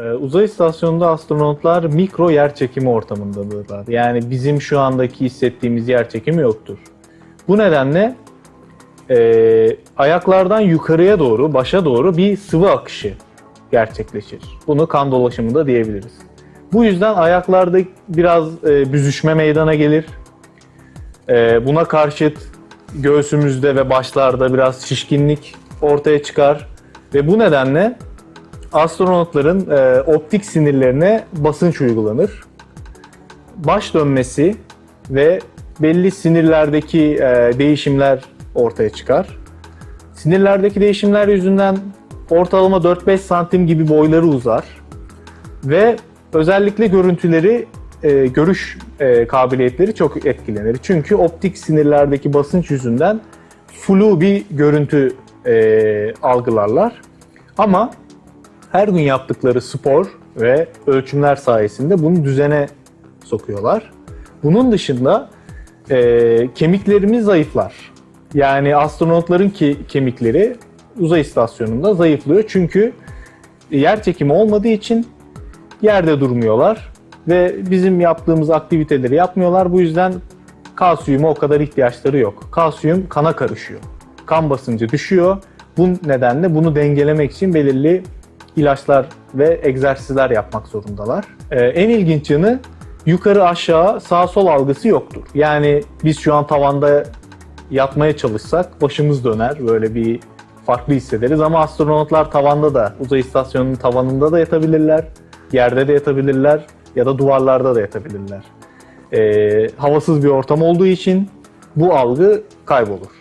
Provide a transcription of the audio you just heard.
Ee, uzay istasyonunda astronotlar mikro yer çekimi ortamındadırlar. Yani bizim şu andaki hissettiğimiz yer çekimi yoktur. Bu nedenle e, ayaklardan yukarıya doğru, başa doğru bir sıvı akışı gerçekleşir. Bunu kan dolaşımı da diyebiliriz. Bu yüzden ayaklarda biraz e, büzüşme meydana gelir. E, buna karşıt göğsümüzde ve başlarda biraz şişkinlik ortaya çıkar. Ve bu nedenle astronotların e, optik sinirlerine basınç uygulanır. Baş dönmesi ve belli sinirlerdeki e, değişimler ortaya çıkar. Sinirlerdeki değişimler yüzünden ortalama 4-5 santim gibi boyları uzar ve özellikle görüntüleri, e, görüş e, kabiliyetleri çok etkilenir. Çünkü optik sinirlerdeki basınç yüzünden flu bir görüntü e, algılarlar. Ama her gün yaptıkları spor ve ölçümler sayesinde bunu düzene sokuyorlar. Bunun dışında e, kemiklerimiz zayıflar. Yani astronotların ki kemikleri uzay istasyonunda zayıflıyor. Çünkü yer çekimi olmadığı için yerde durmuyorlar ve bizim yaptığımız aktiviteleri yapmıyorlar. Bu yüzden kalsiyuma o kadar ihtiyaçları yok. Kalsiyum kana karışıyor. Kan basıncı düşüyor. Bu nedenle bunu dengelemek için belirli ilaçlar ve egzersizler yapmak zorundalar. Ee, en ilginç yanı yukarı aşağı sağ sol algısı yoktur. Yani biz şu an tavanda yatmaya çalışsak başımız döner. Böyle bir farklı hissederiz ama astronotlar tavanda da uzay istasyonunun tavanında da yatabilirler. Yerde de yatabilirler ya da duvarlarda da yatabilirler. Ee, havasız bir ortam olduğu için bu algı kaybolur.